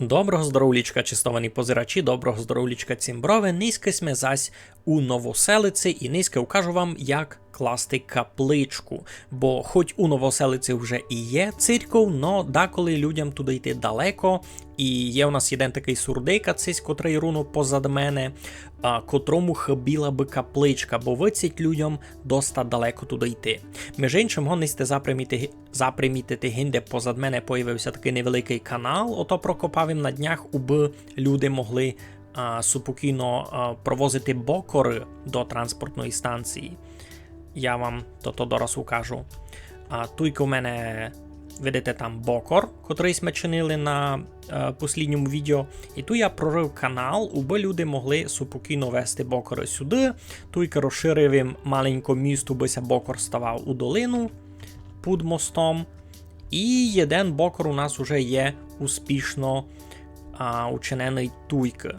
Доброго здоровлічка, чистовані позирачі, доброго здоровлічка цімброви. Низьке смезась у новоселиці і низьке укажу вам, як класти капличку. Бо хоч у новоселиці вже і є церков, но деколи людям туди йти далеко. І є у нас один такий сурдейка, цись, котрий руну позад мене, а, котрому хибіла би капличка, бо вицять людям доста далеко туди йти. Між іншим, гонисте заприміти, запримітити гінде позад мене появився такий невеликий канал, ото прокопав їм на днях, уби люди могли а, супокійно а, провозити бокори до транспортної станції. Я вам то дораз укажу. А туйка у мене, видите, там бокор, котрий ми чинили на е, послідньому відео. І тут я прорив канал, уби люди могли супокійно вести бокори сюди. Туйка розширив їм маленько місто, бися бокор ставав у долину під мостом. І один бокор у нас вже є успішно а, учинений туйки.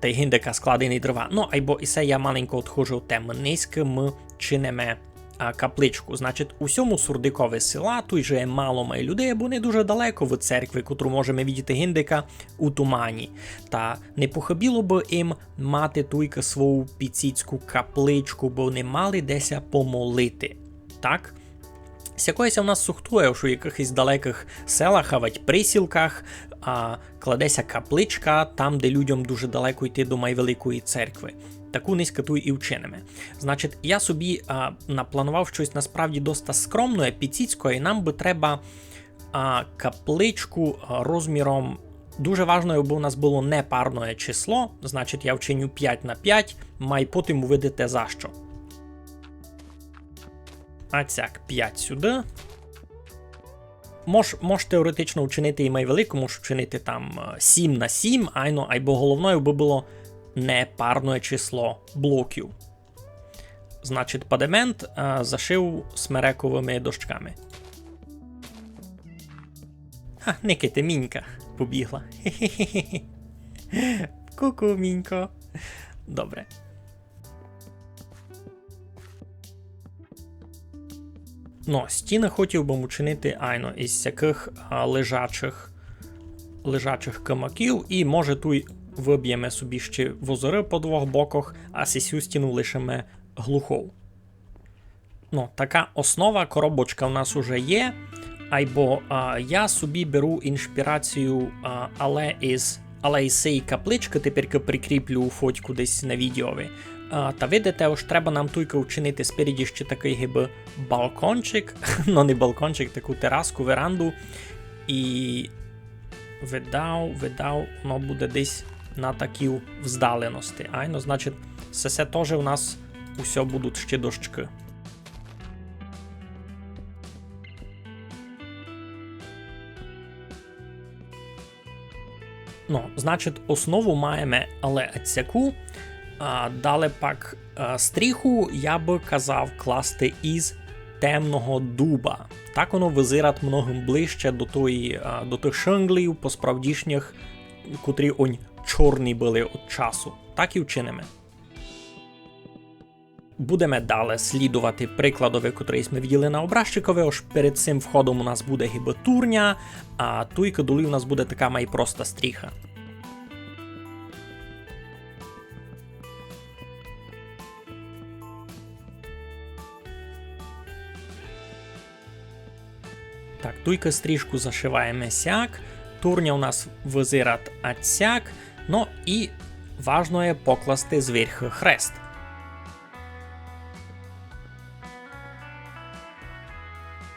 Та й гіндика складений дрова. Ну, або і це я маленько відходжу від чинимо а, капличку. Значить, у всьому сурдикове села тут же мало має людей, бо не дуже далеко від церкви, котру можемо видіти гіндика у тумані. Та не похибіло б їм мати туйка свою піціцьку капличку, бо не мали деся помолити. Так? Сякоїся в нас сухтує, що в якихось далеких селах, а ведь присілках а, кладеся капличка там, де людям дуже далеко йти до майвеликої церкви. Таку низько ту і вчинимо. Значить, я собі а, напланував щось насправді доста скромне, піціцького, і нам би треба а, капличку розміром. Дуже важливо, бо у нас було непарне число, значить я вчиню 5 на 5, май потім увидите за що. А цяк 5 сюди. Мож, мож теоретично вчинити і майвелику, мож вчинити там 7 на 7, айно, або головною би було непарне число блоків. Значить, падемент а, зашив смерековими дощками. Ха, никайте, мінька побігла. Ку-ку, мінько. Добре. Ну, стіни хотів би учинити айно із всяких лежачих лежачих камаків, і може тут виб'ємо собі ще возори по двох боках, а сісю стіну лишимо глухов. Ну, така основа коробочка в нас уже є. Айбо а, я собі беру інспірацію а, але із але із цієї каплички, тепер прикріплю фотку десь на відеові. А, Та видите, ось треба нам тільки вчинити спереді ще такий гиби балкончик, ну не балкончик, таку тераску, веранду. І видав, видав, воно буде десь на такій вздаленості. Айно, значить, це все теж у нас усе будуть ще дощки. Ну, значить, основу маємо але цяку. А, Далі пак стріху я би казав класти із темного дуба. Так воно визират многим ближче до тої, до тих шанглів по справдішніх, котрі онь чорні були від часу. Так і вчинимо. Будемо далі слідувати прикладові, котрі ми виділи на образчикові. Ось перед цим входом у нас буде гібетурня, а туйка долі у нас буде така майпроста стріха. Так, туйка стрижку зашиваємо сяк, турня у нас визират отсяк, ну і важно покласти зверху хрест.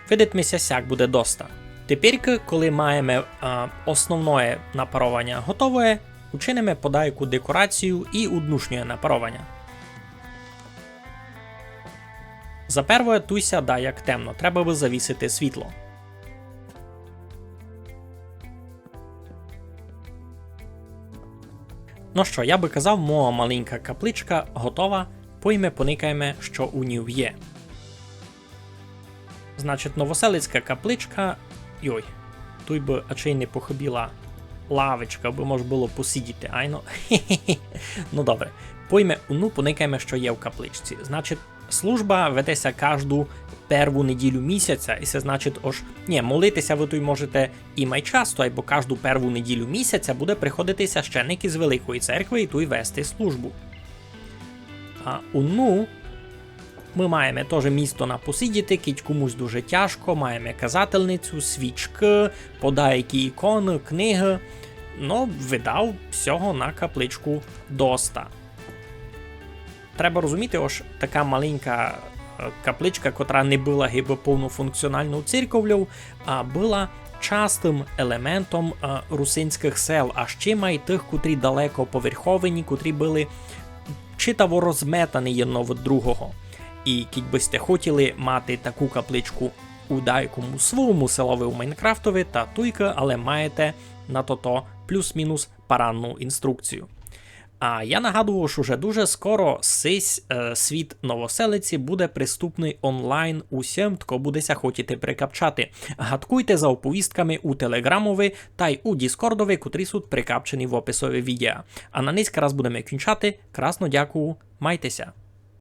Видитмеся сяк буде доста. Тепер, коли маємо а, основне напарування готове, учинимо подайку декорацію і уднушнє напарування. За первое туйся да як темно, треба би завісити світло. Ну що, я би казав, моя маленька капличка готова, пойме поникаємо, що у ній є. Значить, новоселицька капличка. Йой, тут би ачей не похибіла лавочка, би може було посидіти, айно. ну добре. Пойме, ну поникаємо, що є в капличці. Значить, служба ведеться кожну перву неділю місяця, і це значить, ож ні, молитися ви тут можете і май часто, або кожну перву неділю місяця буде приходити священник із Великої церкви і тут вести службу. А у ну ми маємо теж місто на посидіти, кіть комусь дуже тяжко, маємо казательницю, свічки, подайки ікон, книги. Ну, видав всього на капличку доста. Треба розуміти, ось така маленька капличка, котра не була гиби повнофункціональною церковлю, а була частим елементом е, русинських сел, а ще й тих, котрі далеко поверховані, котрі були читаво розметані одно від другого. І кіть би сте хотіли мати таку капличку у дайкому своєму селові у Майнкрафтові та туйка, але маєте на то плюс-мінус паранну інструкцію. А я нагадував, що вже дуже скоро сись е, світ новоселиці буде приступний онлайн усім, хто будеся хотіти прикапчати. Гадкуйте за оповістками у телеграмови та й у Діскордові, котрі суть прикапчені в описові відео. А на низька раз будемо кінчати. Красно дякую, майтеся!